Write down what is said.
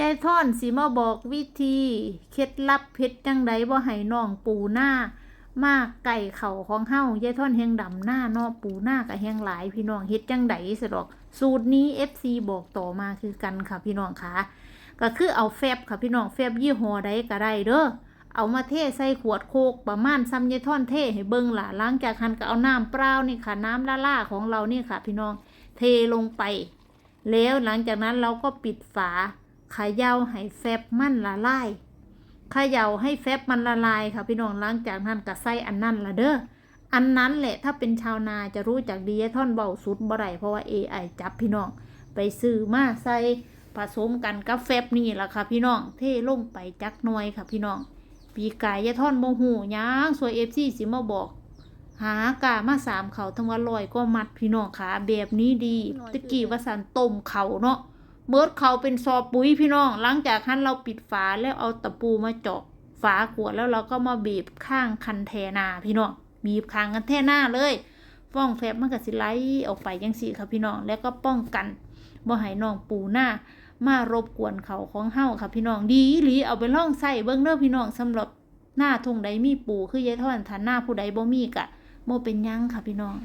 ยายท่อนสิมาบอกวิธีเคล็ดลับเพชรจังใดบ่ให้น้องปูหน้ามากไก่เข่าของเฮายายท่อนแหงดำหน้าเนาะปูหน้ากับแหงหลายพี่น้องเฮ็ดจังใดสะดอก สูตรนี้ FC บอกต่อมาคือกันค่ะพี่น้องค่ะก็คือเอาแฟบค่ะพี่น้องแฟบยี่ห้อใดก็ได้เด้อเอามาเทใส่ขวดโคกประมาณซ้ำยายท่อนเทให้เบิ่งล่ะหลังจากหันก็เอาน้ำเปล่านี่ค่ะ น้ำละล่าของเรานี่ค่ะ พี่น้องเทลงไป แล้วหลังจากนั้นเราก็ปิดฝา ขย่าให้แฟบมันละลายเขย่าให้แฟบมันละลายค่ะพี่น้องหลังจากนั้นก็ใส่อันนั้นละเด้ออันนั้นแหละถ้าเป็นชาวนาจะรู้จักดีท่อนเบาสุดบ่ได้เพราะว่า AI จับพี่น้อง ไปซื้อมาใส่ผสมกันกับแฟบนี่ล่ะค่ะพี่น้องเทลงไปจักหน่อยค่ะพี่น้องปีกายยายท่อนโมหูหยังสวยเอฟซีสิมาบอก หากามาสามเขาทั้งว่าลอยก็มัดพี่น้องขาแบบนี้ดีตะกี้ว่าสันต้มเขาเนาะ เมิดเขาเป็นซอปุ๋ยพี่น้อง หลังจากนั้นเราปิดฝาแล้วเอาตะปูมาเจาะฝาขวดแล้วเราก็มาบีบข้างคันแทนาพี่น้องบีบข้างกันแทนาเลยฟ้องแฟบมันก็สิไหลออกไปยังสี่ค่ะพี่น้อง แล้วก็ป้องกันบ่ให้น้องปูหน้ามารบกวนเขาของเฮาค่ะพี่น้องดีอีหลีเอาไปล่องใส่เบิ่งเด้อพี่น้องสำหรับหน้าทุ่งใดมีปูคือยายท่อนถ้าหน้าผู้ใดบ่มีกะบ่เป็นยังค่ะพี่น้อง